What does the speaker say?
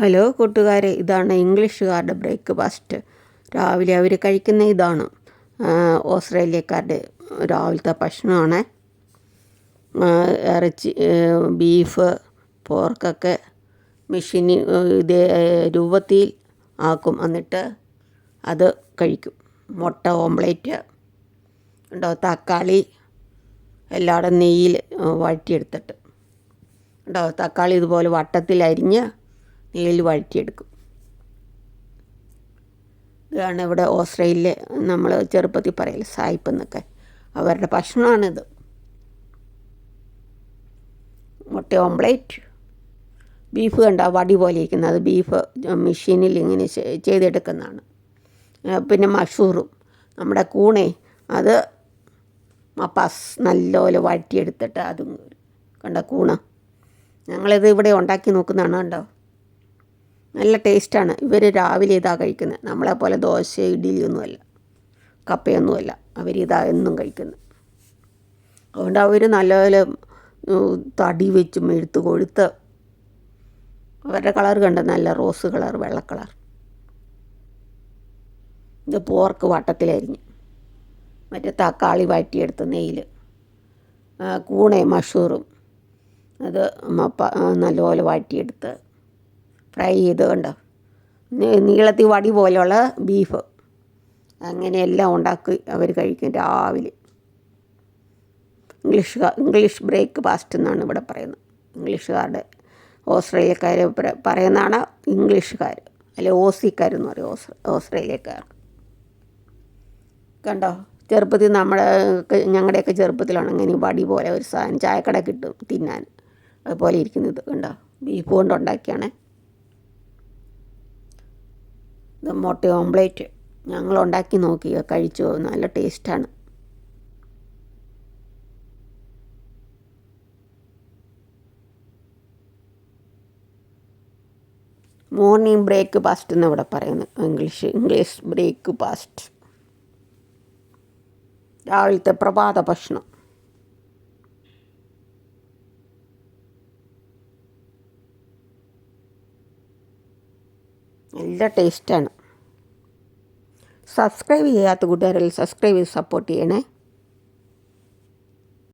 Hello കൂട്ടുകാരെ ഇതാണ് ഇംഗ്ലീഷുകാരുടെ breakfast. രാവിലെ അവർ കഴിക്കുന്ന ഇതാണ്. ഓസ്ട്രേലിയക്കാരുടെ രാവിലത്തെ ഭക്ഷണമാണ്. ഇറച്ചി ബീഫ് പോർക്കൊക്കെ മെഷീനി ഇതേ രൂപത്തിൽ ആക്കും. എന്നിട്ട് അത് കഴിക്കും. മുട്ട ഓംപ്ലേറ്റ് ഉണ്ടോ തക്കാളി എല്ലായിടും നെയ്യിൽ വഴറ്റിയെടുത്തിട്ട്. ഉണ്ടോ തക്കാളി ഇതുപോലെ വട്ടത്തിൽ അരിഞ്ഞ് നെയ്യിൽ വഴറ്റിയെടുക്കും. ഇതാണ് ഇവിടെ ഓസ്ട്രേലിയ നമ്മൾ ചെറുപ്പത്തിൽ പറയൽ സായിപ്പ് എന്നൊക്കെ. അവരുടെ ഭക്ഷണമാണിത്. മുട്ട ഓംപ്ലേറ്റ് ബീഫ് കണ്ട? വടി പോലെ ഇരിക്കുന്നത്. ബീഫ് മെഷീനിൽ ഇങ്ങനെ ചെയ്തെടുക്കുന്നതാണ്. പിന്നെ മഷൂറും. നമ്മുടെ കൂണെ അത് മപ്പാസ് നല്ലപോലെ വഴറ്റിയെടുത്തിട്ട് അതും കണ്ട കൂണ. ഞങ്ങളിത് ഇവിടെ ഉണ്ടാക്കി നോക്കുന്നതാണ് കണ്ടോ? നല്ല ടേസ്റ്റാണ്. ഇവർ രാവിലെ ഇതാ കഴിക്കുന്നത് നമ്മളെ പോലെ ദോശ ഇഡ്ഡലി ഒന്നുമല്ല. കപ്പയൊന്നുമല്ല. അവരിതാ എന്നും കഴിക്കുന്നത് അതുകൊണ്ട് അവർ നല്ലപോലെ തടി വെച്ച് മെഴുത്ത് കൊഴുത്ത് അവരുടെ കളർ കണ്ട നല്ല റോസ് കളർ വെള്ള കളർ. ഇത് പോർക്ക് വട്ടത്തിലരിഞ്ഞ്. മറ്റേ തക്കാളി വഴറ്റിയെടുത്ത് നെയ്യിൽ കൂണയും മഷൂറും. അത് നല്ലപോലെ വഴറ്റിയെടുത്ത് ഫ്രൈ ചെയ്ത് കണ്ടോ? നീളത്തി വടി പോലെയുള്ള ബീഫ് അങ്ങനെയെല്ലാം ഉണ്ടാക്കി അവർ കഴിക്കും രാവിലെ. ഇംഗ്ലീഷ് ഇംഗ്ലീഷ് ബ്രേക്ക് ഫാസ്റ്റ് എന്നാണ് ഇവിടെ പറയുന്നത്. ഇംഗ്ലീഷുകാരുടെ ഓസ്ട്രേലിയക്കാർ പറയുന്നതാണ് ഇംഗ്ലീഷുകാർ അല്ലെ ഓസിക്കാരെന്ന് പറയും ഓസ് ഓസ്ട്രേലിയക്കാർ. കണ്ടോ? ചെറുപ്പത്തിൽ നമ്മുടെ ഞങ്ങളുടെയൊക്കെ ചെറുപ്പത്തിലാണ് ഇങ്ങനെ വടി പോലെ ഒരു സാധനം ചായക്കട കിട്ടും തിന്നാൻ. അതുപോലെ ഇരിക്കുന്നത് കണ്ടോ? ബീഫ് കൊണ്ട് ഉണ്ടാക്കിയാണേ. ഇത് മുട്ട ഓംപ്ലേറ്റ് ഞങ്ങൾ ഉണ്ടാക്കി നോക്കി കഴിച്ചു. നല്ല ടേസ്റ്റാണ്. മോർണിംഗ് ബ്രേക്ക് ഫാസ്റ്റ് എന്ന് ഇവിടെ പറയുന്നത്. ഇംഗ്ലീഷ് ഇംഗ്ലീഷ് ബ്രേക്ക് ഫാസ്റ്റ് രാവിലത്തെ പ്രഭാത ഭക്ഷണം. നല്ല ടേസ്റ്റാണ് സബ്സ്ക്രൈബ് ചെയ്യാത്ത കൂട്ടുകാരെല്ലാം സബ്സ്ക്രൈബ് ചെയ്ത് സപ്പോർട്ട് ചെയ്യണേ.